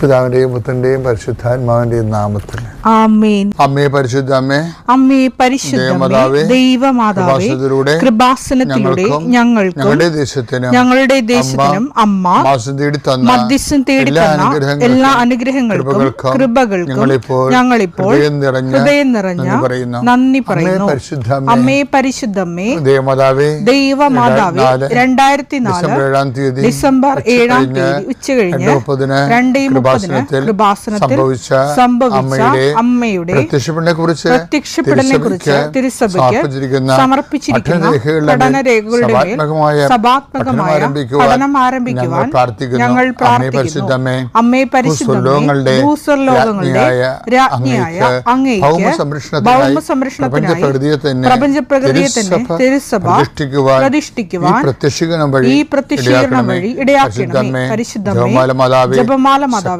പിതാവിന്റെയും പുത്രന്റെയും പരിശുദ്ധാത്മാവിന്റെയും നാമത്തിൽ. ആമേൻ. അമ്മേ പരിശുദ്ധ അമ്മേ അമ്മേ പരിശുദ്ധമേ ദൈവമാതാവേ കൃപാസനത്തിലൂടെ ഞങ്ങൾക്ക് ഞങ്ങളുടെ ദേശത്തിനും ഞങ്ങളുടെ ദേശത്തിനും അമ്മ മാസം തേടി തന്ന എല്ലാ അനുഗ്രഹങ്ങൾക്കും, കൃപകൾക്കും ഞങ്ങളിപ്പോൾ ഹൃദയം നിറഞ്ഞ നന്ദി പറയുന്നു. അമ്മേ പരിശുദ്ധ അമ്മേ, അമ്മേ പരിശുദ്ധമ്മേ ദേവമാതാവേ ദൈവമാതാവേ രണ്ടായിരത്തി നാല് ഡിസംബർ ഏഴാം തീയതി ഡിസംബർ ഏഴാം ഉച്ചകഴിഞ്ഞ് രണ്ട് കൃപാസനത്തിൽ സംഭവിച്ച അമ്മയുടെ പ്രത്യക്ഷപ്പെടനെ കുറിച്ച് പ്രത്യക്ഷപ്പെടലിനെ കുറിച്ച് തിരുസഭയ്ക്ക് സമർപ്പിച്ചിരിക്കുന്ന സമർപ്പിച്ചിരിക്കുന്ന പഠനരേഖകളുടെ പഠനരേഖകളുടെ മേൽ സഭാത്മകമായ സഭാത്മകമായ പഠനം ആരംഭിക്കുവാൻ ഞങ്ങൾ പ്രാർത്ഥിക്കുന്നു. അമ്മേ രാജ്ഞിയായ അങ്ങേക്ക് പ്രപഞ്ചപ്രകൃതിയെ തന്നെ തിരുസഭ പ്രതിഷ്ഠിക്കുവാൻ ഈ പ്രത്യക്ഷീകരണം വഴി ഇടയാക്കണമേ. പരിശുദ്ധമേ ജപമാല മാതാവേ,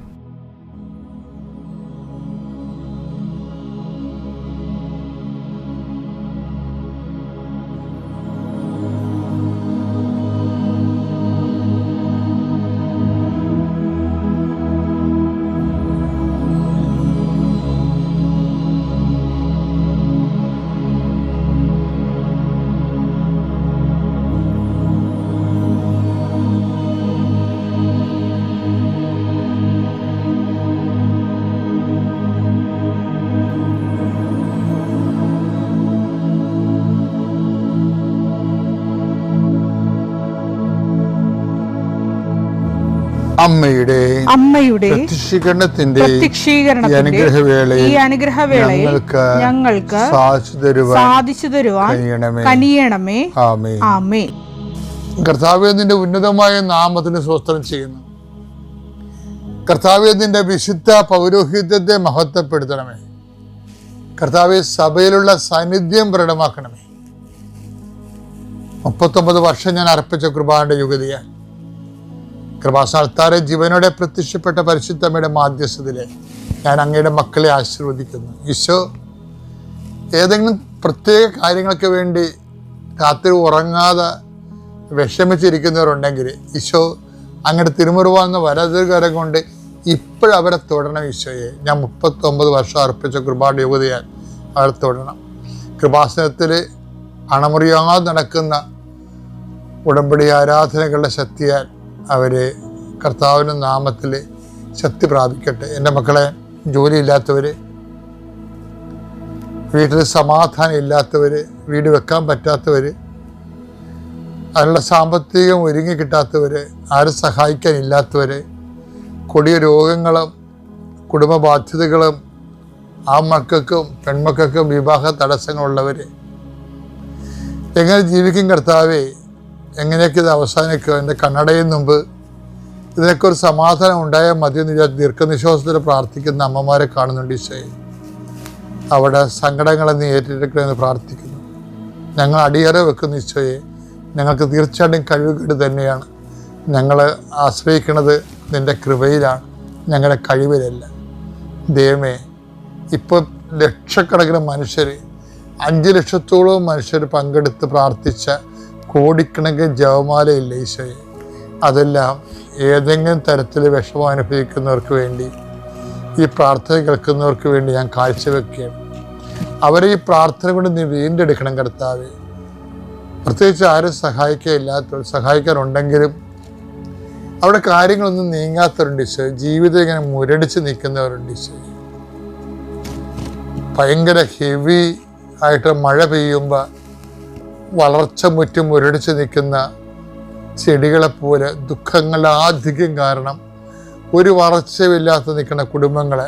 അമ്മയുടെ അമ്മയുടെ പ്രത്യക്ഷീകരണത്തിന്റെ അനുഗ്രഹവേളയിൽ ഈ അനുഗ്രഹവേളയിൽ ഞങ്ങൾക്ക് ഞങ്ങൾക്ക് സാധിച്ചു തരുവാൻ സാധിച്ചു തരുവാൻ കനിയണമേ. ആമേ ആമേ കർത്താവെ നിന്റെ ഉന്നതമായ നാമത്തിന് സ്വസ്ത്രം ചെയ്യുന്നു. കർത്താവെ നിന്റെ വിശുദ്ധ പൗരോഹിത്യത്തെ മഹത്വപ്പെടുത്തണമേ. കർത്താവെ സഭയിലുള്ള സാന്നിധ്യം പ്രകടമാക്കണമേ. മുപ്പത്തൊമ്പത് വർഷം ഞാൻ അർപ്പിച്ച കൃപാന്റെ യുഗതിയാൽ കൃപാസ്ഥാനത്താരെ ജീവനോടെ പ്രത്യക്ഷപ്പെട്ട പരിശുദ്ധമ്മയുടെ മാധ്യസ്ഥതയിലെ ഞാൻ അങ്ങയുടെ മക്കളെ ആശീർവദിക്കുന്നു. ഈശോ ഏതെങ്കിലും പ്രത്യേക കാര്യങ്ങൾക്ക് വേണ്ടി രാത്രി ഉറങ്ങാതെ വിഷമിച്ചിരിക്കുന്നവരുണ്ടെങ്കിൽ ഈശോ അങ്ങയുടെ തിരുമുറുവാന്ന വലതുകരം കൊണ്ട് ഇപ്പോഴവരെ തൊടണം ഈശോയെ. ഞാൻ മുപ്പത്തൊമ്പത് വർഷം അർപ്പിച്ച കൃപാട് യുവതിയാൽ അവരെ തൊടണം. കൃപാസനത്തിൽ അണമുറിയാതെ നടക്കുന്ന ഉടമ്പടി ആരാധനകളുടെ ശക്തിയാൽ അവരെ കർത്താവിന്റെ നാമത്തിൽ ശക്തി പ്രാപിക്കട്ടെ. എന്റെ മക്കളെ ജോലിയില്ലാത്തവർ വീട്ടിൽ സമാധാനം ഇല്ലാത്തവർ വീട് വെക്കാൻ പറ്റാത്തവർ അതിനുള്ള സാമ്പത്തികം ഒരുങ്ങി കിട്ടാത്തവർ ആരും സഹായിക്കാനില്ലാത്തവർ കൊടിയ രോഗങ്ങളും കുടുംബ ബാധ്യതകളും ആ മക്കൾക്കും പെൺമക്കൾക്കും വിവാഹ തടസ്സങ്ങളുള്ളവർ എങ്ങനെ ജീവിക്കും കർത്താവേ? എങ്ങനെയൊക്കെ ഇത് അവസാനിക്കുക? എന്റെ കണ്ണടയിൽ മുമ്പ് ഇതിനൊക്കെ ഒരു സമാധാനം ഉണ്ടായാൽ മതി എന്ന് വിചാരിച്ച് ദീർഘനിശ്വാസത്തിൽ പ്രാർത്ഥിക്കുന്ന അമ്മമാരെ കാണുന്നുണ്ട് ഈശോയെ. അവിടെ സങ്കടങ്ങളെ നീ ഏറ്റെടുക്കണമെന്ന് പ്രാർത്ഥിക്കുന്നു. ഞങ്ങൾ അടിയറ വെക്കുന്ന ഈശോയെ. ഞങ്ങൾക്ക് തീർച്ചയായിട്ടും കഴിവുകേട് തന്നെയാണ്. ഞങ്ങൾ ആശ്രയിക്കുന്നത് നിന്റെ കൃപയിലാണ്. ഞങ്ങളുടെ കഴിവിലല്ല. ദൈവമേ ഇപ്പോൾ ലക്ഷക്കണക്കിന് മനുഷ്യർ അഞ്ച് ലക്ഷത്തോളം മനുഷ്യർ പങ്കെടുത്ത് പ്രാർത്ഥിച്ച കോടിക്കണക്കിന് ജപമാലയില്ല ഈശോയെ? അതെല്ലാം ഏതെങ്കിലും തരത്തിൽ വിഷമം അനുഭവിക്കുന്നവർക്ക് വേണ്ടി ഈ പ്രാർത്ഥന കേൾക്കുന്നവർക്ക് വേണ്ടി ഞാൻ കാഴ്ചവെക്കുകയാണ്. അവരെ ഈ പ്രാർത്ഥന കൊണ്ട് നീ വീണ്ടെടുക്കണം കർത്താവേ. പ്രത്യേകിച്ച് ആരും സഹായിക്കാനില്ലാത്തവർ സഹായിക്കാനുണ്ടെങ്കിലും അവിടെ കാര്യങ്ങളൊന്നും നീങ്ങാത്തവരുണ്ട് ഈശോ ജീവിതം ഇങ്ങനെ മുരടിച്ച് നിൽക്കുന്നവരുണ്ട് ഈശോ ഭയങ്കര ഹെവി ആയിട്ട് മഴ പെയ്യുമ്പോൾ വളർച്ച മുറ്റും മുരടിച്ച് നിൽക്കുന്ന ചെടികളെപ്പോലെ ദുഃഖങ്ങളാധികം കാരണം ഒരു വളർച്ചയുമില്ലാത്ത നിൽക്കുന്ന കുടുംബങ്ങളെ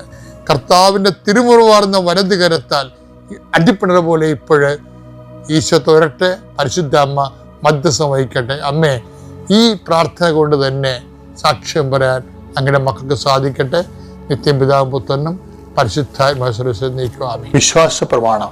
കർത്താവിന്റെ തിരുമുറുവാർന്ന വലത് കരത്താൽ അടിപ്പിണർ പോലെ ഇപ്പോഴ് ഈശോ തോരട്ടെ പരിശുദ്ധ അമ്മ മധ്യസ്ഥം വഹിക്കട്ടെ. അമ്മേ ഈ പ്രാർത്ഥന കൊണ്ട് തന്നെ സാക്ഷ്യം പറയാൻ അങ്ങനെ മക്കൾക്ക് സാധിക്കട്ടെ. നിത്യം പിതാവും പുത്രനും പരിശുദ്ധാത്മ നീക്കുവാമി വിശ്വാസ പ്രമാണം.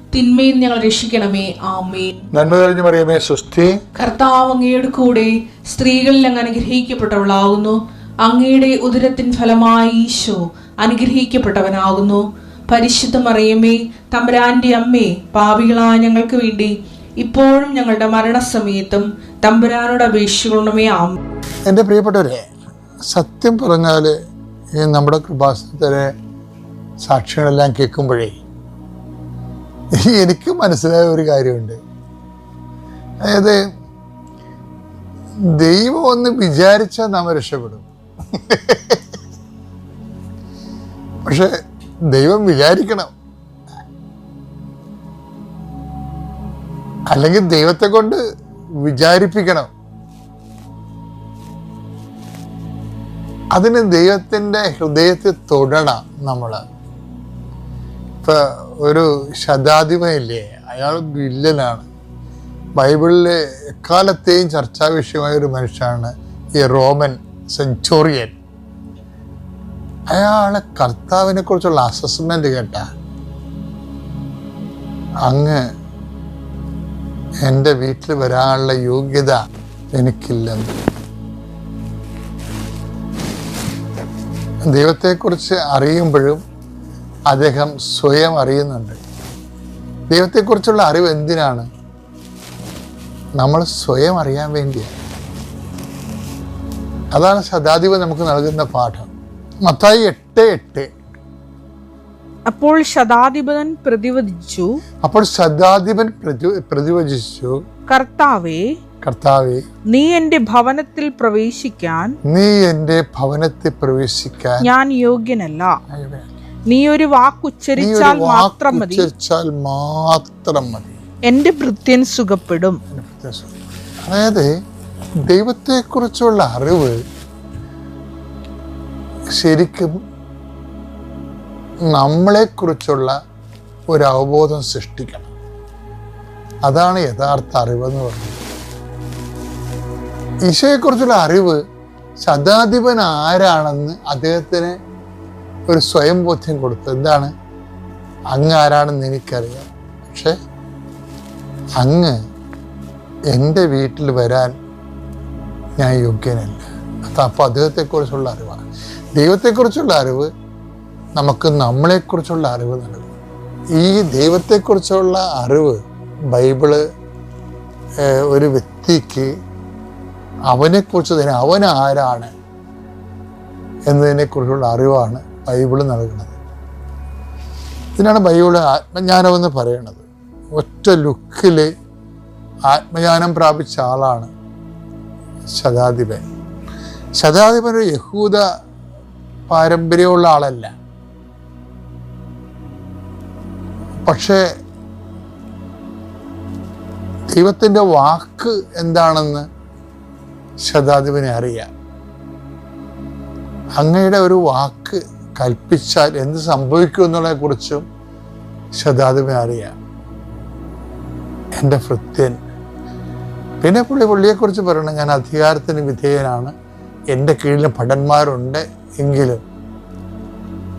തിന്മയിൽ ഞങ്ങൾ രക്ഷിക്കണമേ. ആമേൻ. നന്മ തെളിഞ്ഞു മറിയമേ സുസ്ഥി കർത്താവ് അങ്ങയുടെ കൂടെ സ്ത്രീകളിൽ അങ്ങ് അനുഗ്രഹിക്കപ്പെട്ടവളാകുന്നു അങ്ങയുടെ ഉദരത്തിൻ ഫലമായി ഈശോ അനുഗ്രഹിക്കപ്പെട്ടവനാകുന്നു. പരിശുദ്ധ മറിയമേ തമ്പുരാന്റെ അമ്മേ പാപികളായ ഞങ്ങൾക്ക് വേണ്ടി ഇപ്പോഴും ഞങ്ങളുടെ മരണസമയത്തും തമ്പുരാനോട് അപേക്ഷിക്കണമേ. ആം എന്റെ പ്രിയപ്പെട്ടവരെ സത്യം പറഞ്ഞാൽ ഈ നമ്മുടെ കൃപാസനത്തിലെ സാക്ഷികളെല്ലാം കേൾക്കുമ്പോഴേ എനിക്ക് മനസ്സിലായ ഒരു കാര്യമുണ്ട്. അതായത് ദൈവം ഒന്ന് വിചാരിച്ചാൽ നാം രക്ഷപ്പെടും. പക്ഷെ ദൈവം വിചാരിക്കണം. അല്ലെങ്കിൽ ദൈവത്തെ കൊണ്ട് വിചാരിപ്പിക്കണം. അതിന് ദൈവത്തിന്റെ ഹൃദയത്തെ തൊടണം നമ്മൾ ഇപ്പൊ ഒരു ശതാധിപനില്ലേ? അയാൾ വില്ലനാണ്. ബൈബിളിലെ എക്കാലത്തെയും ചർച്ചാ വിഷയമായ ഒരു മനുഷ്യനാണ് ഈ റോമൻ സെഞ്ചോറിയൻ. അയാളെ കർത്താവിനെ കുറിച്ചുള്ള അസസ്മെന്റ് കേട്ട. അങ്ങ് എന്റെ വീട്ടിൽ വരാനുള്ള യോഗ്യത എനിക്കില്ലെന്ന്. ദൈവത്തെക്കുറിച്ച് അറിയുമ്പോഴും അദ്ദേഹം സ്വയം അറിയുന്നുണ്ട്. ദൈവത്തെക്കുറിച്ചുള്ള അറിവ് എന്തിനാണ്? നമ്മൾ സ്വയം അറിയാൻ വേണ്ടിയാണ്. അതാണ് ശതാധിപ നമുക്ക് നൽകുന്ന പാഠം. മത്തായി എട്ട് എട്ട്. അപ്പോൾ ശതാധിപതൻ പ്രതിവദിച്ചു അപ്പോൾ ശതാധിപൻ പ്രതി പ്രതിവചിച്ചു. കർത്താവേ കർത്താവേ നീ എന്റെ ഭവനത്തിൽ പ്രവേശിക്കാൻ നീ എന്റെ ഭവനത്തിൽ പ്രവേശിക്കാൻ ഞാൻ യോഗ്യനല്ല. നീ ഒരു വാക്കുച്ചരിച്ചാൽ മാത്രം മതി. മാത്രം മതി. എന്റെ ഭൃത്യൻ സുഖപ്പെടും. അതായത് ദൈവത്തെക്കുറിച്ചുള്ള അറിവ് ശരിക്കും നമ്മളെക്കുറിച്ചുള്ള ഒരു അവബോധം സൃഷ്ടിക്കണം. അതാണ് യഥാർത്ഥ അറിവെന്ന് പറയുന്നത്. ഈശോയെക്കുറിച്ചുള്ള അറിവ് ശതാധിപൻ ആരാണെന്ന് അദ്ദേഹത്തിന് ഒരു സ്വയം ബോധ്യം കൊടുത്തു എന്താണ്? അങ്ങ് ആരാണെന്ന് എനിക്കറിയാം പക്ഷെ അങ്ങ് എന്റെ വീട്ടിൽ വരാൻ ഞാൻ യോഗ്യനല്ല. അത് അപ്പോൾ അദ്ദേഹത്തെക്കുറിച്ചുള്ള അറിവാണ്. ദൈവത്തെക്കുറിച്ചുള്ള അറിവ് നമുക്ക് നമ്മളെക്കുറിച്ചുള്ള അറിവ് നൽകും. ഈ ദൈവത്തെക്കുറിച്ചുള്ള അറിവ് ബൈബിൾ ഒരു വ്യക്തിക്ക് അവനെക്കുറിച്ച് തന്നെ അവൻ ആരാണ് എന്നതിനെക്കുറിച്ചുള്ള അറിവാണ് ബൈബിൾ നൽകുന്നത്. ഇതിനാണ് ബൈബിൾ ആത്മജ്ഞാനം എന്ന് പറയുന്നത്. ഒറ്റ ലുക്കിൽ ആത്മജ്ഞാനം പ്രാപിച്ച ആളാണ് ശതാധിപൻ. ശതാധിപൻ ഒരു യഹൂദ പാരമ്പര്യമുള്ള ആളല്ല. പക്ഷേ ദൈവത്തിന്റെ വാക്ക് എന്താണെന്ന് ശതാധിപനെ അറിയാം. അങ്ങയുടെ ഒരു വാക്ക് കൽപ്പിച്ചാൽ എന്ത് സംഭവിക്കും എന്നുള്ളതിനെ കുറിച്ചും ശതാധിപനെ അറിയാം. എന്റെ ഭൃത്യൻ. പിന്നെ പുള്ളി പുള്ളിയെക്കുറിച്ച് പറയണം ഞാൻ അധികാരത്തിന് വിധേയനാണ്. എന്റെ കീഴിൽ ഭടന്മാരുണ്ട് എങ്കിലും.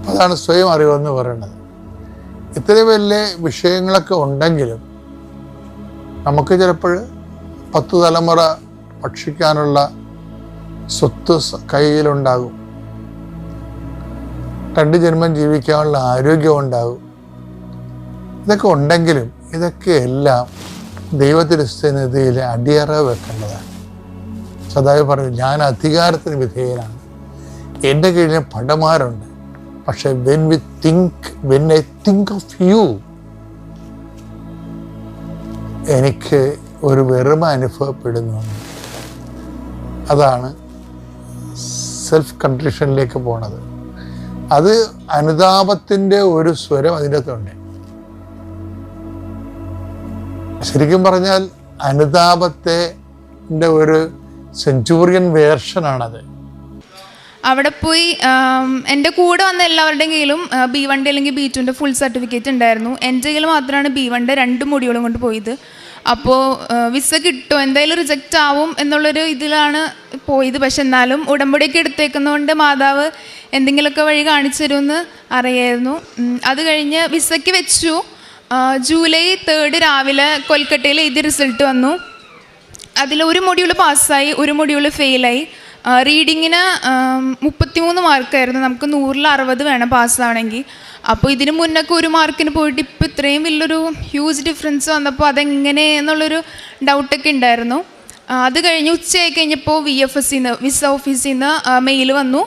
അതാണ് സ്വയം അറിവെന്ന് പറയുന്നത് ഇത്രയും വലിയ വിഷയങ്ങളൊക്കെ ഉണ്ടെങ്കിലും നമുക്ക് ചിലപ്പോൾ പത്തു തലമുറ ഭക്ഷിക്കാനുള്ള സ്വത്ത് കയ്യിലുണ്ടാകും. രണ്ട് ജന്മം ജീവിക്കാനുള്ള ആരോഗ്യം ഉണ്ടാകും. ഇതൊക്കെ ഉണ്ടെങ്കിലും ഇതൊക്കെ എല്ലാം ദൈവത്തിന്റെ സ്ഥിതിയിൽ അടിയറ വെക്കേണ്ടതാണ്. സദാവ് പറഞ്ഞു ഞാൻ അധികാരത്തിന് വിധേയനാണ്. എന്റെ കീഴിൽ പടമാരുണ്ട് പക്ഷെ when we think when I think of you എനിക്ക് ഒരു വെറുമ അനുഭവപ്പെടുന്നു അതാണ് സെൽഫ് കണ്ടീഷനിലേക്ക് പോണത്. അത് അനുതാപത്തിന്റെ ഒരു സ്വരം അതിന്റെ അകത്തുണ്ട് ശരിക്കും പറഞ്ഞാൽ അനുതാപത്തെ ഒരു സെഞ്ചൂറിയൻ വേർഷനാണത് അവിടെ പോയി എന്റെ കൂടെ വന്ന എല്ലാവരുടെയും കയ്യിലും ബി വണ്ടി അല്ലെങ്കിൽ ബി ടുന്റെ ഫുൾ സർട്ടിഫിക്കറ്റ് ഉണ്ടായിരുന്നു. എന്റെ കയ്യിൽ മാത്രമാണ് ബി വണ്ടി രണ്ട് മുടികളും കൊണ്ട് പോയത്. അപ്പോൾ വിസ കിട്ടും. എന്തായാലും റിജക്റ്റ് ആവും എന്നുള്ളൊരു ഇതിലാണ് പോയത്. പക്ഷെ എന്നാലും ഉടമ്പടിയൊക്കെ എടുത്തേക്കുന്നതുകൊണ്ട് മാതാവ് എന്തെങ്കിലുമൊക്കെ വഴി കാണിച്ചു തരുമെന്ന് അറിയായിരുന്നു അത് കഴിഞ്ഞ് വിസയ്ക്ക് വെച്ചു. ജൂലൈ തേർഡ് രാവിലെ കൊൽക്കട്ടയിൽ ഇത് റിസൾട്ട് വന്നു. അതിൽ ഒരു മൊഡ്യൂൾ പാസ്സായി ഒരു മൊഡ്യൂൾ ഫെയിലായി റീഡിങ്ങിന് മുപ്പത്തിമൂന്ന് മാർക്കായിരുന്നു നമുക്ക് നൂറിൽ അറുപത് വേണം പാസ്സാവണമെങ്കിൽ അപ്പോൾ ഇതിന് മുന്നൊക്കെ ഒരു മാർക്കിന് പോയിട്ട് ഇപ്പോൾ ഇത്രയും വലിയൊരു ഹ്യൂജ് ഡിഫറൻസ് വന്നപ്പോൾ അതെങ്ങനെ എന്നുള്ളൊരു ഡൗട്ടൊക്കെ ഉണ്ടായിരുന്നു. അത് കഴിഞ്ഞ് ഉച്ചയായി കഴിഞ്ഞപ്പോൾ വി എഫ് എസ് സിന്ന് വിസ ഓഫീസിൽ നിന്ന് മെയിൽ വന്നു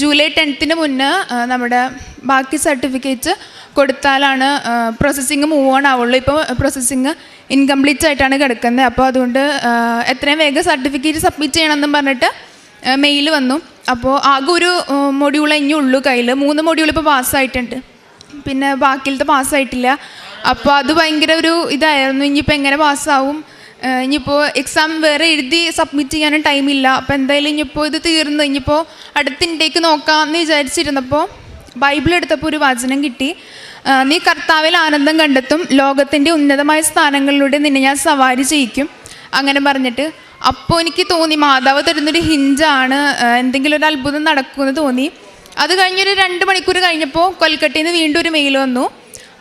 ജൂലൈ ടെൻത്തിന് മുന്നേ നമ്മുടെ ബാക്കി സർട്ടിഫിക്കറ്റ് കൊടുത്താലാണ് പ്രോസസ്സിങ് മൂവ് ഓൺ ആവുള്ളൂ. ഇപ്പോൾ പ്രോസസ്സിങ് ഇൻകംപ്ലീറ്റ് ആയിട്ടാണ് കിടക്കുന്നത്. അപ്പോൾ അതുകൊണ്ട് എത്രയും വേഗം സർട്ടിഫിക്കറ്റ് സബ്മിറ്റ് ചെയ്യണമെന്നും പറഞ്ഞിട്ട് മെയിൽ വന്നു. അപ്പോൾ ആകെ ഒരു മൊഡ്യൂൾ ഇനി ഉള്ളൂ കയ്യിൽ മൂന്ന് മൊഡ്യൂൾ ഇപ്പോൾ പാസ്സായിട്ടുണ്ട് പിന്നെ ബാക്കിയിലത്തെ പാസ്സായിട്ടില്ല അപ്പോൾ അത് ഭയങ്കര ഒരു ഇതായിരുന്നു. ഇനിയിപ്പോൾ എങ്ങനെ പാസ്സാവും ഇനിയിപ്പോൾ എക്സാം വേറെ എഴുതി സബ്മിറ്റ് ചെയ്യാനും ടൈമില്ല അപ്പോൾ എന്തായാലും ഇനിയിപ്പോൾ ഇത് തീർന്നു. ഇനിയിപ്പോൾ അടുത്ത ഇൻടേക്ക് നോക്കാമെന്ന് വിചാരിച്ചിരുന്നപ്പോൾ ബൈബിൾ എടുത്തപ്പോൾ ഒരു വചനം കിട്ടി. നീ കർത്താവിൽ ആനന്ദം കണ്ടെത്തും. ലോകത്തിന്റെ ഉന്നതമായ സ്ഥാനങ്ങളിലൂടെ നിന്നെ ഞാൻ സവാരി ചെയ്യിക്കും. അങ്ങനെ പറഞ്ഞിട്ട് അപ്പോൾ എനിക്ക് തോന്നി മാതാവ് തരുന്നൊരു ഹിഞ്ചാണ് എന്തെങ്കിലും ഒരു അത്ഭുതം നടക്കുമെന്ന് തോന്നി. അത് കഴിഞ്ഞൊരു രണ്ട് മണിക്കൂർ കഴിഞ്ഞപ്പോൾ കൊൽക്കട്ടയിൽ നിന്ന് വീണ്ടും ഒരു മെയിൽ വന്നു.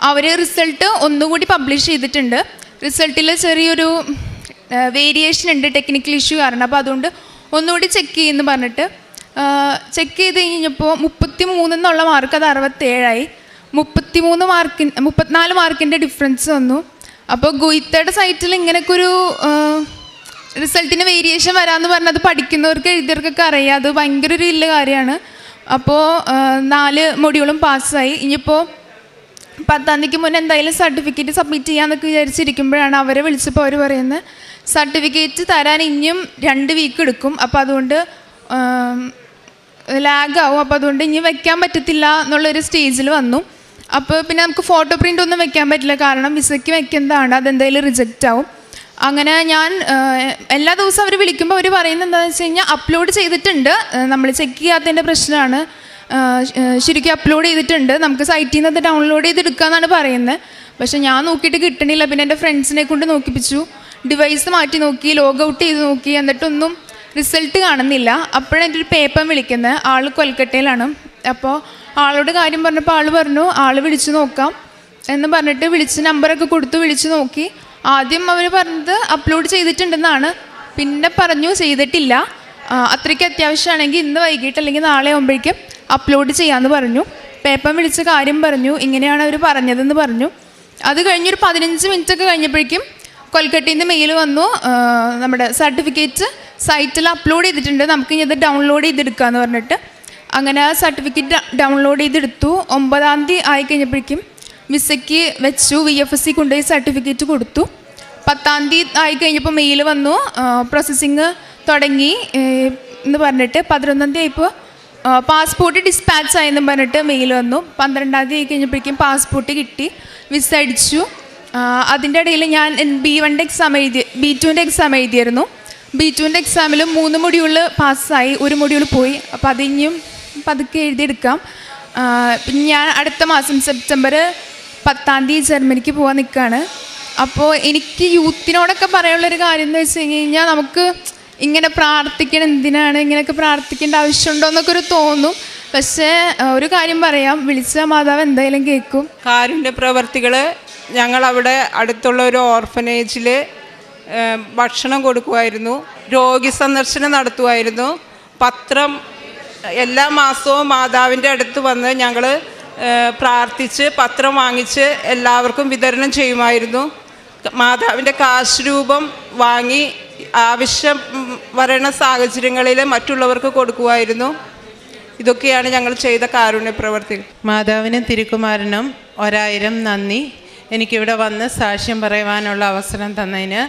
അവർ റിസൾട്ട് ഒന്നുകൂടി പബ്ലിഷ് ചെയ്തിട്ടുണ്ട്. റിസൾട്ടിൽ ചെറിയൊരു വേരിയേഷൻ ഉണ്ട് ടെക്നിക്കൽ ഇഷ്യൂ കാരണം. അപ്പോൾ അതുകൊണ്ട് ഒന്നുകൂടി ചെക്ക് ചെയ്യുമെന്ന് പറഞ്ഞിട്ട് ചെക്ക് ചെയ്ത് കഴിഞ്ഞപ്പോൾ മുപ്പത്തി മൂന്നെന്നുള്ള മാർക്ക് അത് അറുപത്തേഴായി. മുപ്പത്തി മൂന്ന് മാർക്കിൻ മുപ്പത്തിനാല് മാർക്കിന്റെ ഡിഫറൻസ് വന്നു. അപ്പോൾ ഗുയിത്തയുടെ സൈറ്റിൽ ഇങ്ങനെയൊക്കെ ഒരു റിസൾട്ടിന് വേരിയേഷൻ വരാമെന്ന് പറഞ്ഞത് പഠിക്കുന്നവർക്ക് എഴുതിയവർക്കൊക്കെ അറിയാം. അത് ഭയങ്കര ഒരു ഇല്ല കാര്യമാണ്. അപ്പോൾ നാല് മൊഡ്യൂളും പാസ്സായി. ഇനിയിപ്പോൾ പത്താം തീയതിക്ക് മുന്നേ എന്തായാലും സർട്ടിഫിക്കറ്റ് സബ്മിറ്റ് ചെയ്യാമെന്നൊക്കെ വിചാരിച്ചിരിക്കുമ്പോഴാണ് അവരെ വിളിച്ചപ്പോൾ അവർ പറയുന്നത്. സർട്ടിഫിക്കറ്റ് തരാൻ ഇനിയും രണ്ട് വീക്ക് എടുക്കും. അപ്പോൾ അതുകൊണ്ട് ലാഗാവും അപ്പോൾ അതുകൊണ്ട് ഇനി വയ്ക്കാൻ പറ്റത്തില്ല എന്നുള്ളൊരു സ്റ്റേജിൽ വന്നു. അപ്പോൾ പിന്നെ നമുക്ക് ഫോട്ടോ പ്രിന്റ് ഒന്നും വെക്കാൻ പറ്റില്ല. കാരണം വിസയ്ക്ക് വെക്കുന്നതാണ്. അതെന്തായാലും റിജക്റ്റ് ആവും. അങ്ങനെ ഞാൻ എല്ലാ ദിവസവും അവർ വിളിക്കുമ്പോൾ അവർ പറയുന്നത് എന്താണെന്ന് വെച്ച് കഴിഞ്ഞാൽ അപ്ലോഡ് ചെയ്തിട്ടുണ്ട്. നമ്മൾ ചെക്ക് ചെയ്യാത്തതിന്റെ പ്രശ്നമാണ് ശരിക്കും അപ്ലോഡ് ചെയ്തിട്ടുണ്ട്. നമുക്ക് സൈറ്റിൽ നിന്ന് അത് ഡൗൺലോഡ് ചെയ്തെടുക്കാമെന്നാണ് പറയുന്നത്. പക്ഷേ ഞാൻ നോക്കിയിട്ട് കിട്ടണില്ല. പിന്നെ എന്റെ ഫ്രണ്ട്സിനെ കൊണ്ട് നോക്കിപ്പിച്ചു. ഡിവൈസ് മാറ്റി നോക്കി ലോഗ് ഔട്ട് ചെയ്ത് നോക്കി. എന്നിട്ടൊന്നും റിസൾട്ട് കാണുന്നില്ല. അപ്പോഴാണ് എന്റെ ഒരു പേപ്പർ വിളിക്കുന്നത്. ആൾ കൊൽക്കട്ടയിലാണ്. അപ്പോൾ ആളോട് കാര്യം പറഞ്ഞപ്പോൾ ആൾ പറഞ്ഞു ആൾ വിളിച്ചു നോക്കാം. എന്ന് പറഞ്ഞിട്ട് വിളിച്ച് നമ്പറൊക്കെ കൊടുത്തു വിളിച്ച് നോക്കി. ആദ്യം അവർ പറഞ്ഞത് അപ്ലോഡ് ചെയ്തിട്ടുണ്ടെന്നാണ്. പിന്നെ പറഞ്ഞു ചെയ്തിട്ടില്ല. അത്രയ്ക്ക് അത്യാവശ്യമാണെങ്കിൽ ഇന്ന് വൈകിട്ട് അല്ലെങ്കിൽ നാളെ ആകുമ്പോഴേക്കും അപ്ലോഡ് ചെയ്യാമെന്ന് പറഞ്ഞു. പേപ്പർ വിളിച്ച കാര്യം പറഞ്ഞു. ഇങ്ങനെയാണ് അവർ പറഞ്ഞതെന്ന് പറഞ്ഞു. അത് കഴിഞ്ഞൊരു പതിനഞ്ച് മിനിറ്റ് ഒക്കെ കഴിഞ്ഞപ്പോഴേക്കും കൊൽക്കട്ടയിൽ നിന്ന് മെയിൽ വന്നു നമ്മുടെ സർട്ടിഫിക്കറ്റ് സൈറ്റിൽ അപ്ലോഡ് ചെയ്തിട്ടുണ്ട്. നമുക്ക് ഇനി ഇത് ഡൗൺലോഡ് ചെയ്തെടുക്കാമെന്ന് പറഞ്ഞിട്ട്. അങ്ങനെ ആ സർട്ടിഫിക്കറ്റ് ഡൗൺലോഡ് ചെയ്തെടുത്തു. ഒമ്പതാം തീയതി ആയി കഴിഞ്ഞപ്പോഴേക്കും വിസയ്ക്ക് വെച്ചു വി എഫ് എസ് സി കൊണ്ടുപോയി സർട്ടിഫിക്കറ്റ് കൊടുത്തു. പത്താം തീയതി ആയി കഴിഞ്ഞപ്പോൾ മെയിൽ വന്നു. പ്രോസസ്സിങ് തുടങ്ങി. എന്ന് പറഞ്ഞിട്ട് പതിനൊന്നാം തീയതി ആയപ്പോൾ പാസ്പോർട്ട് ഡിസ്പാച്ച് ആയെന്ന് പറഞ്ഞിട്ട് മെയിൽ വന്നു. പന്ത്രണ്ടാം തീയതി ആയി കഴിഞ്ഞപ്പോഴേക്കും പാസ്പോർട്ട് കിട്ടി. വിസ അടിച്ചു. അതിന്റെ ഇടയിൽ ഞാൻ ബി വണ്ടെ എക്സാം എഴുതി ബി ടുവിന്റെ എക്സാം എഴുതിയായിരുന്നു. ബി ടുവിന്റെ എക്സാമിൽ മൂന്ന് മൊഡ്യൂൾ പാസ്സായി ഒരു മൊഡ്യൂൾ പോയി. അപ്പോൾ അതിനും പതുക്കെ എഴുതിയെടുക്കാം. ഞാൻ അടുത്ത മാസം സെപ്റ്റംബർ പത്താം തീയതി ജർമ്മനിക്ക് പോകാൻ നിൽക്കുകയാണ് അപ്പോൾ എനിക്ക് യൂത്തിനോടൊക്കെ പറയാനുള്ളൊരു കാര്യം എന്ന് വെച്ച് കഴിഞ്ഞാൽ നമുക്ക് ഇങ്ങനെ പ്രാർത്ഥിക്കണം എന്തിനാണ് ഇങ്ങനെയൊക്കെ പ്രാർത്ഥിക്കേണ്ട ആവശ്യമുണ്ടോ എന്നൊക്കെ ഒരു തോന്നും. പക്ഷേ ഒരു കാര്യം പറയാം. വിളിച്ച മാതാവ് എന്തായാലും കേൾക്കും. കാരുണ്യ പ്രവർത്തികൾ ഞങ്ങളവിടെ അടുത്തുള്ള ഒരു ഓർഫനേജിൽ ഭക്ഷണം കൊടുക്കുമായിരുന്നു രോഗി സന്ദർശനം നടത്തുമായിരുന്നു പത്രം എല്ലാ മാസവും മാതാവിന്റെ അടുത്ത് വന്ന് ഞങ്ങൾ പ്രാർത്ഥിച്ച് പത്രം വാങ്ങിച്ച് എല്ലാവർക്കും വിതരണം ചെയ്യുമായിരുന്നു. മാതാവിന്റെ കാശ് രൂപം വാങ്ങി ആവശ്യം വരണ സാഹചര്യങ്ങളിൽ മറ്റുള്ളവർക്ക് കൊടുക്കുമായിരുന്നു. ഇതൊക്കെയാണ് ഞങ്ങൾ ചെയ്ത കാരുണ്യ പ്രവർത്തികൾ മാതാവിനും തിരുക്കുമാരനും ഒരായിരം നന്ദി. എനിക്കിവിടെ വന്ന് സാക്ഷ്യം പറയുവാനുള്ള അവസരം തന്നതിന്.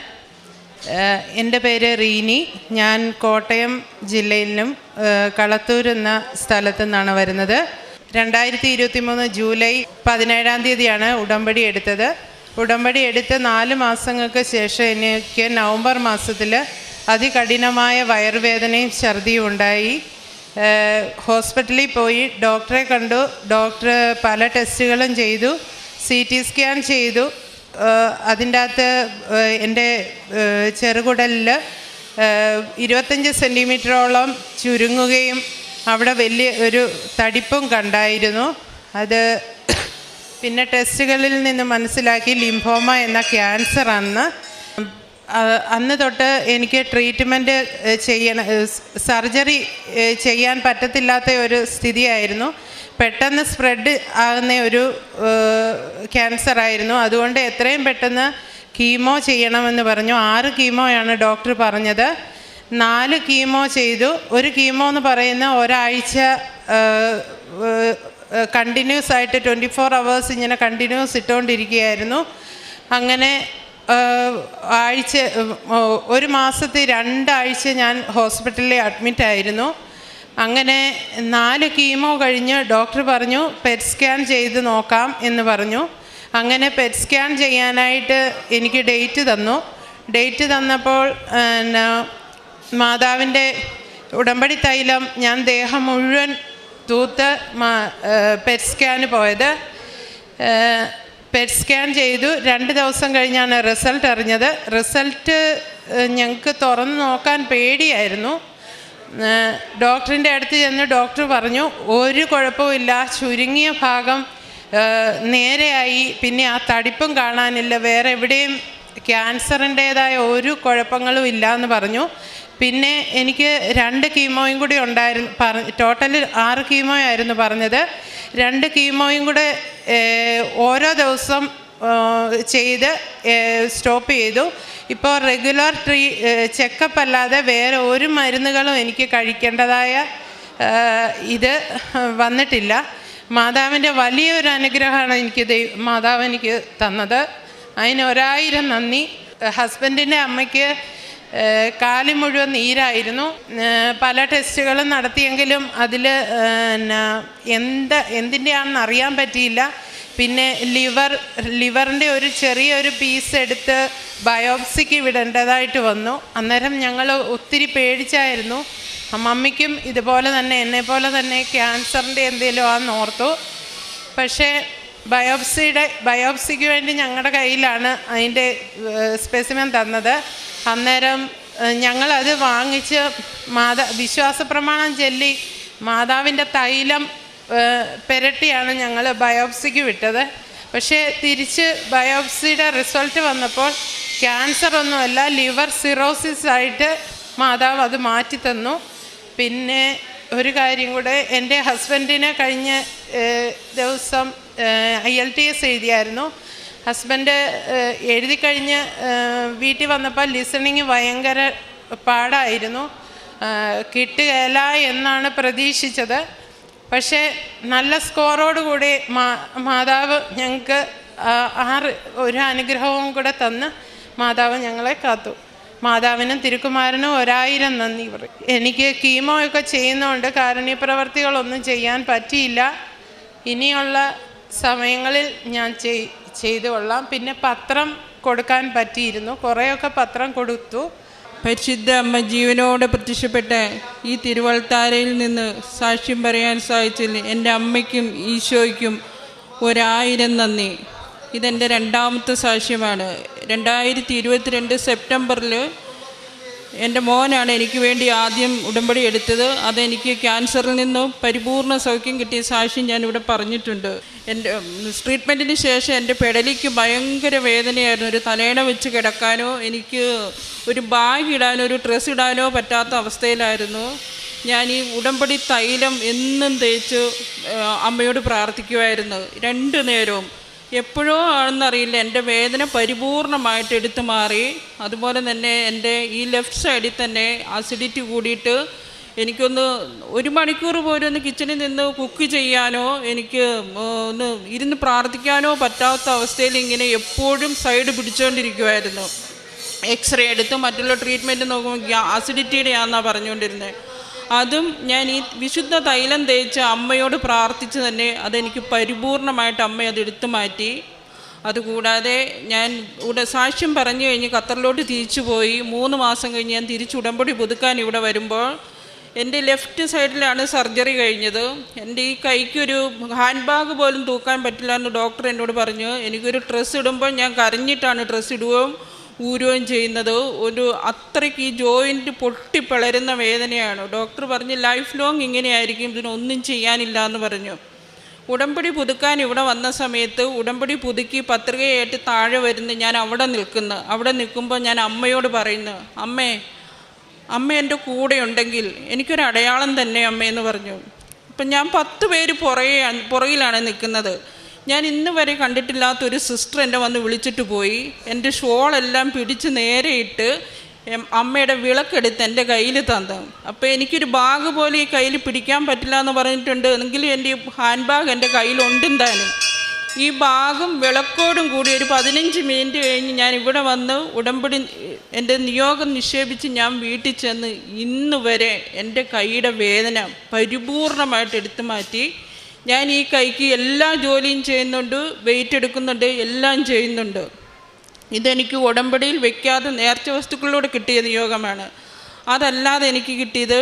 എന്റെ പേര് റീനി. ഞാൻ കോട്ടയം ജില്ലയിലും കളത്തൂർ എന്ന സ്ഥലത്തു നിന്നാണ് വരുന്നത്. രണ്ടായിരത്തി ഇരുപത്തി മൂന്ന് ജൂലൈ പതിനേഴാം തീയതിയാണ് ഉടമ്പടി എടുത്തത്. ഉടമ്പടി എടുത്ത് നാല് മാസങ്ങൾക്ക് ശേഷം എനിക്ക് നവംബർ മാസത്തിൽ അതികഠിനമായ വയറുവേദനയും ഛർദിയും ഉണ്ടായി. ഹോസ്പിറ്റലിൽ പോയി ഡോക്ടറെ കണ്ടു. ഡോക്ടർ പല ടെസ്റ്റുകളും ചെയ്തു. സി ടി സ്കാൻ ചെയ്തു. അതിന്റെ അകത്ത് എന്റെ ചെറുകുടലിൽ ഇരുപത്തഞ്ച് സെന്റിമീറ്ററോളം ചുരുങ്ങുകയും അവിടെ വലിയ ഒരു തടിപ്പും കണ്ടായിരുന്നു. അത് പിന്നെ ടെസ്റ്റുകളിൽ നിന്ന് മനസ്സിലാക്കി ലിംഫോമ എന്ന ക്യാൻസർ അന്ന്. അന്ന് തൊട്ട് എനിക്ക് ട്രീറ്റ്മെന്റ് ചെയ്യണം സർജറി ചെയ്യാൻ പറ്റത്തില്ലാത്ത ഒരു സ്ഥിതിയായിരുന്നു. പെട്ടെന്ന് സ്പ്രെഡ് ആകുന്ന ഒരു ക്യാൻസർ ആയിരുന്നു. അതുകൊണ്ട് എത്രയും പെട്ടെന്ന് കീമോ ചെയ്യണമെന്ന് പറഞ്ഞു. ആറ് കീമോയാണ് ഡോക്ടർ പറഞ്ഞത്. നാല് കീമോ ചെയ്തു. ഒരു കീമോ എന്ന് പറയുന്ന ഒരാഴ്ച കണ്ടിന്യൂസ് ആയിട്ട് ട്വന്റി ഫോർ അവേഴ്സ് ഇങ്ങനെ കണ്ടിന്യൂസ് ഇട്ടുകൊണ്ടിരിക്കുകയായിരുന്നു അങ്ങനെ ആഴ്ച ഒരു മാസത്തെ രണ്ടാഴ്ച ഞാൻ ഹോസ്പിറ്റലിൽ അഡ്മിറ്റ് ആയിരുന്നു. അങ്ങനെ നാല് കീമോ കഴിഞ്ഞ് ഡോക്ടർ പറഞ്ഞു പെറ്റ് സ്കാൻ ചെയ്ത് നോക്കാം എന്ന് പറഞ്ഞു. അങ്ങനെ പെറ്റ് സ്കാൻ ചെയ്യാനായിട്ട് എനിക്ക് ഡേറ്റ് തന്നു. ഡേറ്റ് തന്നപ്പോൾ മാതാവിന്റെ ഉടമ്പടി തൈലം ഞാൻ ദേഹം മുഴുവൻ തൂത്ത് പെറ്റ്സ്കാന് പോയത്. പെറ്റ് സ്കാൻ ചെയ്തു. രണ്ട് ദിവസം കഴിഞ്ഞാണ് റിസൾട്ട് അറിഞ്ഞത്. റിസൾട്ട് ഞങ്ങൾക്ക് തുറന്ന് നോക്കാൻ പേടിയായിരുന്നു. ഡോക്ടറിന്റെ അടുത്ത് ചെന്ന് ഡോക്ടർ പറഞ്ഞു ഒരു കുഴപ്പമില്ല ചുരുങ്ങിയ ഭാഗം നേരെയായി. പിന്നെ ആ തടിപ്പും കാണാനില്ല. വേറെ എവിടെയും ക്യാൻസറിന്റേതായ ഒരു കുഴപ്പങ്ങളും ഇല്ല എന്ന് പറഞ്ഞു. പിന്നെ എനിക്ക് രണ്ട് കീമോയും കൂടി ഉണ്ടായിരുന്നു പറ ടോട്ടൽ ആറ് കീമോ ആയിരുന്നു പറഞ്ഞത്. രണ്ട് കീമോയും കൂടെ ഓരോ ദിവസം ചെയ്ത് സ്റ്റോപ്പ് ചെയ്തു. ഇപ്പോൾ റെഗുലർ ട്രീ ചെക്കപ്പ് അല്ലാതെ വേറെ ഒരു മരുന്നുകളും എനിക്ക് കഴിക്കേണ്ടതായ ഇത് വന്നിട്ടില്ല. മാതാവിന്റെ വലിയൊരു അനുഗ്രഹമാണ് എനിക്ക് മാതാവ് എനിക്ക് തന്നത്. അതിന് ഒരായിരം നന്ദി. ഹസ്ബൻഡിന്റെ അമ്മയ്ക്ക് കാൽ മുഴുവൻ നീരായിരുന്നു. പല ടെസ്റ്റുകളും നടത്തിയെങ്കിലും അതിൽ എന്ത് എന്തിന്റെയാണെന്ന് അറിയാൻ പറ്റിയില്ല. പിന്നെ ലിവർ ലിവറിന്റെ ഒരു ചെറിയൊരു പീസ് എടുത്ത് ബയോപ്സിക്ക് വിടേണ്ടതായിട്ട് വന്നു. അന്നേരം ഞങ്ങൾ ഒത്തിരി പേടിച്ചായിരുന്നു. മമ്മിക്കും ഇതുപോലെ തന്നെ എന്നെ പോലെ തന്നെ ക്യാൻസറിന്റെ എന്തെങ്കിലും ആണെന്ന് ഓർത്തു. പക്ഷേ ബയോപ്സിയുടെ ബയോപ്സിക്ക് വേണ്ടി ഞങ്ങളുടെ കയ്യിലാണ് അതിന്റെ സ്പെസിമെൻ തന്നത്. അന്നേരം ഞങ്ങളത് വാങ്ങിച്ച് മാതാ വിശ്വാസ പ്രമാണം ചൊല്ലി മാതാവിന്റെ തൈലം പെരട്ടിയാണ് ഞങ്ങൾ ബയോപ്സിക്ക് വിട്ടത്. പക്ഷേ തിരിച്ച് ബയോപ്സിയുടെ റിസൾട്ട് വന്നപ്പോൾ ക്യാൻസർ ഒന്നുമല്ല ലിവർ സിറോസിസ് ആയിട്ട് മാതാവ് അത് മാറ്റി തന്നു പിന്നെ ഒരു കാര്യം കൂടെ എന്റെ ഹസ്ബൻഡിനെ കഴിഞ്ഞ ദിവസം ഐ എൽ ടി എസ് എഴുതിയായിരുന്നു. ഹസ്ബൻഡ് എഴുതി കഴിഞ്ഞ് വീട്ടിൽ വന്നപ്പോൾ ലിസണിങ് ഭയങ്കര പാടായിരുന്നു. കിട്ടുകയില്ല എന്നാണ് പ്രതീക്ഷിച്ചത്. പക്ഷേ നല്ല സ്കോറോടുകൂടി മാ മാതാവ് ഞങ്ങൾക്ക് ആറ് ഒരു അനുഗ്രഹവും കൂടെ തന്ന് മാതാവ് ഞങ്ങളെ കാത്തു. മാതാവിനും തിരുക്കുമാരനും ഒരായിരം നന്ദി പറയും. എനിക്ക് കീമോ ഒക്കെ ചെയ്യുന്നതുകൊണ്ട് കാരുണ്യപ്രവർത്തികളൊന്നും ചെയ്യാൻ പറ്റിയില്ല. ഇനിയുള്ള സമയങ്ങളിൽ ഞാൻ ചെയ് ചെയ്തു കൊള്ളാം. പിന്നെ പത്രം കൊടുക്കാൻ പറ്റിയിരുന്നു. കുറേയൊക്കെ പത്രം കൊടുത്തു. പരിശുദ്ധ അമ്മ ജീവനോട് പ്രത്യക്ഷപ്പെട്ട ഈ തിരുവൾത്താരയിൽ നിന്ന് സാക്ഷ്യം പറയാൻ സാധിച്ചതിൽ എന്റെ അമ്മയ്ക്കും ഈശോയ്ക്കും ഒരായിരം നന്ദി. ഇതെന്റെ രണ്ടാമത്തെ സാക്ഷ്യമാണ്. രണ്ടായിരത്തി ഇരുപത്തിരണ്ട് സെപ്റ്റംബറിൽ എന്റെ മോനാണ് എനിക്ക് വേണ്ടി ആദ്യം ഉടമ്പടി എടുത്തത്. അതെനിക്ക് ക്യാൻസറിൽ നിന്നും പരിപൂർണ സൗഖ്യം കിട്ടിയ സാക്ഷ്യം ഞാനിവിടെ പറഞ്ഞിട്ടുണ്ട്. എന്റെ ട്രീറ്റ്മെന്റിന് ശേഷം എന്റെ പെടലിക്ക് ഭയങ്കര വേദനയായിരുന്നു. ഒരു തലേണ വെച്ച് കിടക്കാനോ എനിക്ക് ഒരു ബാഗ് ഇടാനോ ഒരു ഡ്രസ്സ് ഇടാനോ പറ്റാത്ത അവസ്ഥയിലായിരുന്നു. ഞാൻ ഈ ഉടമ്പടി തൈലം എന്നും തേച്ച് അമ്മയോട് പ്രാർത്ഥിക്കുമായിരുന്നു രണ്ടു നേരവും എപ്പോഴോ ആണെന്നറിയില്ല എന്റെ വേദന പരിപൂർണമായിട്ട് എടുത്തു മാറി. അതുപോലെ തന്നെ എന്റെ ഈ ലെഫ്റ്റ് സൈഡിൽ തന്നെ അസിഡിറ്റി കൂടിയിട്ട് എനിക്കൊന്ന് ഒരു മണിക്കൂർ പോലും ഒന്ന് കിച്ചണിൽ നിന്ന് കുക്ക് ചെയ്യാനോ എനിക്ക് ഒന്ന് ഇരുന്ന് പ്രാർത്ഥിക്കാനോ പറ്റാത്ത അവസ്ഥയിൽ ഇങ്ങനെ എപ്പോഴും സൈഡ് പിടിച്ചുകൊണ്ടിരിക്കുമായിരുന്നു എക്സ്റേ എടുത്ത് മറ്റുള്ള ട്രീറ്റ്മെന്റ് നോക്കുമ്പോൾ അസിഡിറ്റിയുടെ ആണെന്നാണ് പറഞ്ഞുകൊണ്ടിരുന്നത് അതും ഞാൻ ഈ വിശുദ്ധ തൈലം തേച്ച് അമ്മയോട് പ്രാർത്ഥിച്ച് തന്നെ അതെനിക്ക് പരിപൂർണമായിട്ട് അമ്മ അത് എടുത്തു മാറ്റി. അതുകൂടാതെ ഞാൻ ഇവിടെ സാക്ഷ്യം പറഞ്ഞു കഴിഞ്ഞ് ഖത്തറിലോട്ട് തിരിച്ചു പോയി. മൂന്ന് മാസം കഴിഞ്ഞ് ഞാൻ തിരിച്ച് ഉടമ്പടി പുതുക്കാൻ ഇവിടെ വരുമ്പോൾ എന്റെ ലെഫ്റ്റ് സൈഡിലാണ് സർജറി കഴിഞ്ഞത്. എന്റെ ഈ കൈക്കൊരു ഹാൻഡ് ബാഗ് പോലും തൂക്കാൻ പറ്റില്ല എന്ന് ഡോക്ടർ എന്നോട് പറഞ്ഞു. എനിക്കൊരു ഡ്രസ്സ് ഇടുമ്പോൾ ഞാൻ കരഞ്ഞിട്ടാണ് ഡ്രസ്സ് ഇടുകയും ഊരുകയും ചെയ്യുന്നത് ഒരു അത്രയ്ക്ക് ഈ ജോയിന്റ് പൊട്ടിപ്പിളരുന്ന വേദനയാണ്. ഡോക്ടർ പറഞ്ഞ് ലൈഫ് ലോങ് ഇങ്ങനെയായിരിക്കും ഇതിനൊന്നും ചെയ്യാനില്ല എന്ന് പറഞ്ഞു. ഉടമ്പടി പുതുക്കാൻ ഇവിടെ വന്ന സമയത്ത് ഉടമ്പടി പുതുക്കി പത്രികയായിട്ട് താഴെ വരുന്നു ഞാൻ അവിടെ നിൽക്കുന്നു. അവിടെ നിൽക്കുമ്പോൾ ഞാൻ അമ്മയോട് പറയുന്നു അമ്മേ അമ്മ എന്റെ കൂടെ ഉണ്ടെങ്കിൽ എനിക്കൊരു അടയാളം തന്നെ അമ്മയെന്ന് പറഞ്ഞു. അപ്പം ഞാൻ പത്ത് പേര് പുറകെ പുറകിലാണ് നിൽക്കുന്നത്. ഞാൻ ഇന്ന് വരെ കണ്ടിട്ടില്ലാത്തൊരു സിസ്റ്റർ എന്നെ വന്ന് വിളിച്ചിട്ട് പോയി. എന്റെ ഷോളെല്ലാം പിടിച്ച് നേരെ ഇട്ട് അമ്മയുടെ വിളക്കെടുത്ത് എന്റെ കയ്യിൽ തന്നു. അപ്പോൾ എനിക്കൊരു ബാഗ് പോലെ ഈ കയ്യിൽ പിടിക്കാൻ പറ്റില്ല എന്ന് പറഞ്ഞിട്ടുണ്ട്. എങ്കിലും എന്റെ ഹാൻഡ് ബാഗ് എന്റെ കയ്യിലുണ്ടും ഈ ബാഗും വിളക്കോടും കൂടി ഒരു പതിനഞ്ച് മിനിറ്റ് കഴിഞ്ഞ് ഞാൻ ഇവിടെ വന്ന് ഉടമ്പടി എന്റെ നിയോഗം നിക്ഷേപിച്ച് ഞാൻ വീട്ടിൽ ചെന്ന് ഇന്ന് വരെ എന്റെ കൈയുടെ വേദന പരിപൂർണമായിട്ട് എടുത്തു മാറ്റി. ഞാൻ ഈ കൈക്ക് എല്ലാ ജോലിയും ചെയ്യുന്നുണ്ട് വെയിറ്റ് എടുക്കുന്നുണ്ട് എല്ലാം ചെയ്യുന്നുണ്ട്. ഇതെനിക്ക് ഉടമ്പടിയിൽ വെക്കാതെ നേർച്ച വസ്തുക്കളിലൂടെ കിട്ടിയ നിയോഗമാണ്. അതല്ലാതെ എനിക്ക് കിട്ടിയത്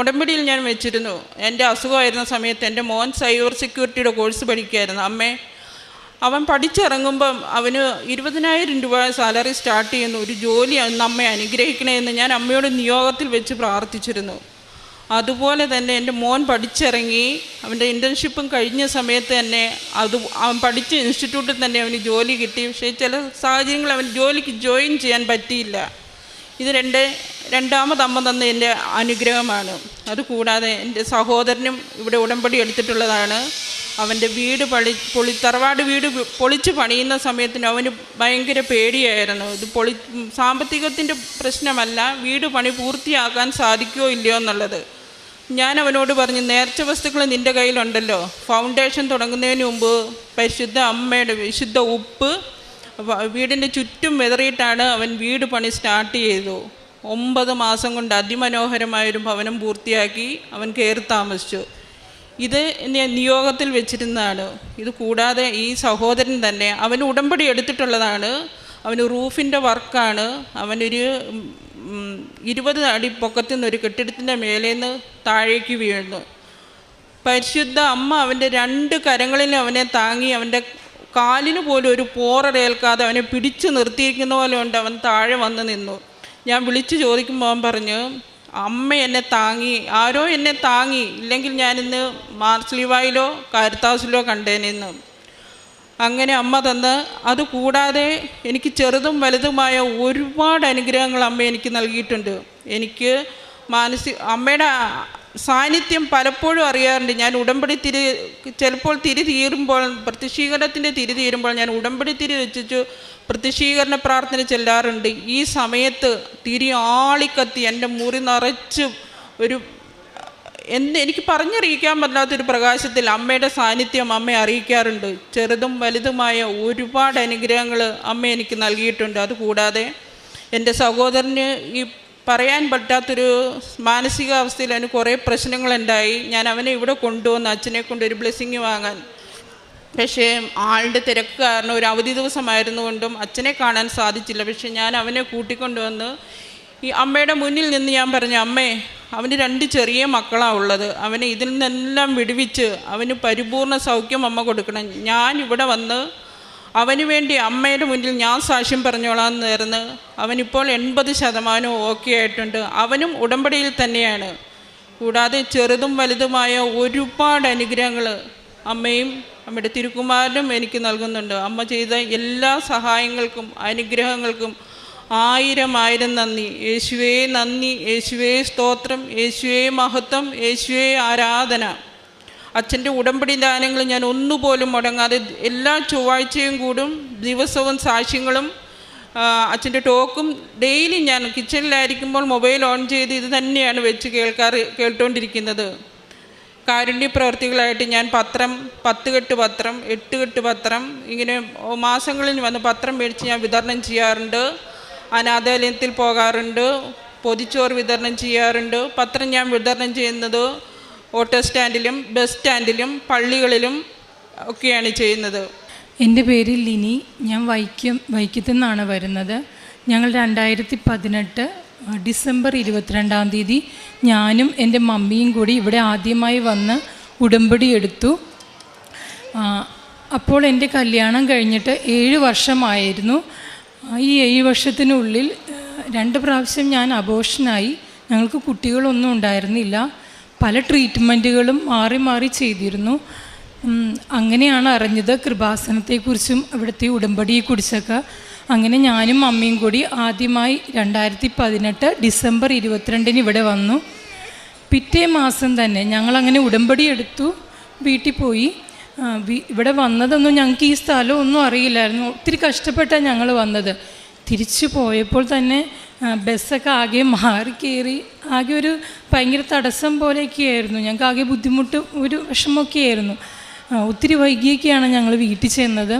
ഉടമ്പടിയിൽ ഞാൻ വെച്ചിരുന്നു. എന്റെ അസുഖമായിരുന്ന സമയത്ത് എന്റെ മോൻ സൈബർ സെക്യൂരിറ്റിയുടെ കോഴ്സ് പഠിക്കുകയായിരുന്നു. അമ്മേ അവൻ പഠിച്ചിറങ്ങുമ്പം അവന് ഇരുപതിനായിരം രൂപ സാലറി സ്റ്റാർട്ട് ചെയ്യുന്നു ഒരു ജോലി അന്ന് അമ്മയെ അനുഗ്രഹിക്കണമെന്ന് ഞാൻ അമ്മയോട് നിയോഗത്തിൽ വെച്ച് പ്രാർത്ഥിച്ചിരുന്നു. അതുപോലെ തന്നെ എന്റെ മോൻ പഠിച്ചിറങ്ങി അവന്റെ ഇന്റേൺഷിപ്പും കഴിഞ്ഞ സമയത്ത് തന്നെ അത് അവൻ പഠിച്ച ഇൻസ്റ്റിറ്റ്യൂട്ടിൽ തന്നെ അവന് ജോലി കിട്ടി. പക്ഷേ ചില സാഹചര്യങ്ങൾ അവൻ ജോലിക്ക് ജോയിൻ ചെയ്യാൻ പറ്റിയില്ല. ഇത് രണ്ട് രണ്ടാമത് അമ്മ തന്ന എന്റെ അനുഗ്രഹമാണ്. അതുകൂടാതെ എന്റെ സഹോദരനും ഇവിടെ ഉടമ്പടി എടുത്തിട്ടുള്ളതാണ്. അവന്റെ വീട് പളി പൊളി തറവാട് വീട് പൊളിച്ച് പണിയുന്ന സമയത്തിന് അവന് ഭയങ്കര പേടിയായിരുന്നു. ഇത് പൊളി സാമ്പത്തികത്തിന്റെ പ്രശ്നമല്ല വീട് പണി പൂർത്തിയാക്കാൻ സാധിക്കുമോ ഇല്ലയോ എന്നുള്ളത്. ഞാൻ അവനോട് പറഞ്ഞു നേർച്ച വസ്തുക്കൾ നിന്റെ കയ്യിലുണ്ടല്ലോ. ഫൗണ്ടേഷൻ തുടങ്ങുന്നതിന് മുമ്പ് പരിശുദ്ധ അമ്മയുടെ വിശുദ്ധ ഉപ്പ് വീടിന്റെ ചുറ്റും വെതറിയിട്ടാണ് അവൻ വീട് പണി സ്റ്റാർട്ട് ചെയ്തു. ഒമ്പത് മാസം കൊണ്ട് അതിമനോഹരമായൊരു ഭവനം പൂർത്തിയാക്കി അവൻ കയറി താമസിച്ചു. ഇത് നിയോഗത്തിൽ വെച്ചിരുന്നതാണ്. ഇത് കൂടാതെ ഈ സഹോദരൻ തന്നെ അവൻ ഉടമ്പടി എടുത്തിട്ടുള്ളതാണ്. അവന് റൂഫിന്റെ വർക്കാണ് അവനൊരു ഇരുപത് അടി പൊക്കത്തിൽ നിന്ന് ഒരു കെട്ടിടത്തിന്റെ മേലേന്ന് താഴേക്ക് വീഴുന്നു. പരിശുദ്ധ അമ്മ അവന്റെ രണ്ട് കരങ്ങളിലും അവനെ താങ്ങി അവന്റെ കാലിന് പോലും ഒരു പോറടേൽക്കാതെ അവനെ പിടിച്ചു നിർത്തിയിരിക്കുന്ന പോലെ ഉണ്ട്. അവൻ താഴെ വന്ന് നിന്നു. ഞാൻ വിളിച്ചു ചോദിക്കുമ്പോൾ അവൻ പറഞ്ഞു അമ്മ എന്നെ താങ്ങി ആരോ എന്നെ താങ്ങി ഇല്ലെങ്കിൽ ഞാനിന്ന് മാർസ്ലിവായിലോ കാരിത്താസിലോ കണ്ടേനെന്ന് അങ്ങനെ അമ്മ തന്ന്. അതുകൂടാതെ എനിക്ക് ചെറുതും വലുതുമായ ഒരുപാട് അനുഗ്രഹങ്ങൾ അമ്മ എനിക്ക് നൽകിയിട്ടുണ്ട്. എനിക്ക് മാനസിക അമ്മയുടെ സാന്നിധ്യം പലപ്പോഴും അറിയാറുണ്ട്. ഞാൻ ഉടമ്പടി തിരി ചിലപ്പോൾ തിരി തീരുമ്പോൾ പ്രതിഷീകരണത്തിന്റെ തിരി തീരുമ്പോൾ ഞാൻ ഉടമ്പടി തിരി വെച്ചു പ്രതിഷീകരണ പ്രാർത്ഥന ചെല്ലാറുണ്ട്. ഈ സമയത്ത് തിരി ആളിക്കത്തി എന്റെ മുറി നിറച്ച് ഒരു എന്ത് എനിക്ക് പറഞ്ഞറിയിക്കാൻ പറ്റാത്തൊരു പ്രകാശത്തിൽ അമ്മയുടെ സാന്നിധ്യം അമ്മയെ അറിയിക്കാറുണ്ട്. ചെറുതും വലുതുമായ ഒരുപാട് അനുഗ്രഹങ്ങൾ അമ്മ എനിക്ക് നൽകിയിട്ടുണ്ട്. അതുകൂടാതെ എന്റെ സഹോദരന് ഈ പറയാൻ പറ്റാത്തൊരു മാനസികാവസ്ഥയിൽ അവന് കുറേ പ്രശ്നങ്ങളുണ്ടായി. ഞാൻ അവനെ ഇവിടെ കൊണ്ടുവന്ന് അച്ഛനെ കൊണ്ട് ഒരു ബ്ലെസ്സിങ് വാങ്ങാൻ. പക്ഷേ ആളുടെ തിരക്ക് കാരണം ഒരു അവധി ദിവസമായിരുന്നു കൊണ്ടും അച്ഛനെ കാണാൻ സാധിച്ചില്ല. പക്ഷേ ഞാൻ അവനെ കൂട്ടിക്കൊണ്ടുവന്ന് ഈ അമ്മയുടെ മുന്നിൽ നിന്ന് ഞാൻ പറഞ്ഞു അമ്മേ അവന് രണ്ട് ചെറിയ മക്കളാണ് ഉള്ളത്. അവനെ ഇതിൽ നിന്നെല്ലാം വിടുവിച്ച് അവന് പരിപൂർണ സൗഖ്യം അമ്മ കൊടുക്കണം. ഞാൻ ഇവിടെ വന്ന് അവന് വേണ്ടി അമ്മയുടെ മുന്നിൽ ഞാൻ സാക്ഷ്യം പറഞ്ഞോളാം നേർന്ന് അവനിപ്പോൾ എൺപത് ശതമാനവും ഓക്കെ ആയിട്ടുണ്ട്. അവനും ഉടമ്പടിയിൽ തന്നെയാണ്. കൂടാതെ ചെറുതും വലുതുമായ ഒരുപാട് അനുഗ്രഹങ്ങൾ അമ്മയും അമ്മയുടെ തിരുക്കുമാരനും എനിക്ക് നൽകുന്നുണ്ട്. അമ്മ ചെയ്ത എല്ലാ സഹായങ്ങൾക്കും അനുഗ്രഹങ്ങൾക്കും ആയിരം ആയിരം നന്ദി. യേശുവേ നന്ദി യേശുവേ സ്തോത്രം യേശുവേ മഹത്വം യേശുവേ ആരാധന. അച്ഛന്റെ ഉടമ്പടി ദാനങ്ങൾ ഞാൻ ഒന്നുപോലും മുടങ്ങാതെ എല്ലാ ചൊവ്വാഴ്ചയും കൂടും ദിവസവും സാക്ഷ്യങ്ങളും അച്ഛന്റെ ടോക്കും ഡെയിലി ഞാൻ കിച്ചണിലായിരിക്കുമ്പോൾ മൊബൈൽ ഓൺ ചെയ്ത് ഇത് തന്നെയാണ് വെച്ച് കേൾക്കാറ് കേട്ടുകൊണ്ടിരിക്കുന്നത് കാരുണ്യ പ്രവർത്തികളായിട്ട് ഞാൻ പത്രം പത്ത് കെട്ട് പത്രം എട്ട് കെട്ട് പത്രം ഇങ്ങനെ മാസങ്ങളിൽ വന്ന് പത്രം മേടിച്ച് ഞാൻ വിതരണം ചെയ്യാറുണ്ട്. അനാഥാലയത്തിൽ പോകാറുണ്ട് പൊതിച്ചോറ് വിതരണം ചെയ്യാറുണ്ട് പത്രം ഞാൻ വിതരണം ചെയ്യുന്നത് ഓട്ടോ സ്റ്റാൻഡിലും ബസ് സ്റ്റാൻഡിലും പള്ളികളിലും ഒക്കെയാണ് ചെയ്യുന്നത്. എന്റെ പേര് ലിനി ഞാൻ വൈക്കം വൈക്കത്തു നിന്നാണ് വരുന്നത്. ഞങ്ങൾ രണ്ടായിരത്തി പതിനെട്ട് ഡിസംബർ ഇരുപത്തിരണ്ടാം തീയതി ഞാനും എന്റെ മമ്മിയും കൂടി ഇവിടെ ആദ്യമായി വന്ന് ഉടമ്പടി എടുത്തു. അപ്പോൾ എന്റെ കല്യാണം കഴിഞ്ഞിട്ട് ഏഴ് വർഷമായിരുന്നു. ഈ ഏഴ് വർഷത്തിനുള്ളിൽ രണ്ട് പ്രാവശ്യം ഞാൻ അബോഷനായി ഞങ്ങൾക്ക് കുട്ടികളൊന്നും ഉണ്ടായിരുന്നില്ല. പല ട്രീറ്റ്മെന്റുകളും മാറി മാറി ചെയ്തിരുന്നു. അങ്ങനെയാണ് അറിഞ്ഞത് കൃപാസനത്തെക്കുറിച്ചും അവിടുത്തെ ഉടമ്പടിയെക്കുറിച്ചൊക്കെ. അങ്ങനെ ഞാനും അമ്മയും കൂടി ആദ്യമായി രണ്ടായിരത്തി പതിനെട്ട് ഡിസംബർ ഇരുപത്തിരണ്ടിന് ഇവിടെ വന്നു. പിറ്റേ മാസം തന്നെ ഞങ്ങളങ്ങനെ ഉടമ്പടി എടുത്തു. വീട്ടിൽ പോയി. ഇവിടെ വന്നതൊന്നും ഞങ്ങൾക്ക് ഈ സ്ഥലം ഒന്നും അറിയില്ലായിരുന്നു. ഒത്തിരി കഷ്ടപ്പെട്ടാണ് ഞങ്ങൾ വന്നത്. തിരിച്ചു പോയപ്പോൾ തന്നെ ബസ്സൊക്കെ ആകെ മാറി കയറി. ആകെ ഒരു ഭയങ്കര തടസ്സം പോലെയൊക്കെയായിരുന്നു. ഞങ്ങൾക്ക് ആകെ ബുദ്ധിമുട്ട് ഒരു വിഷമമൊക്കെ ആയിരുന്നു ഒത്തിരി വൈകിയൊക്കെയാണ് ഞങ്ങൾ വീട്ടിൽ ചെന്നത്.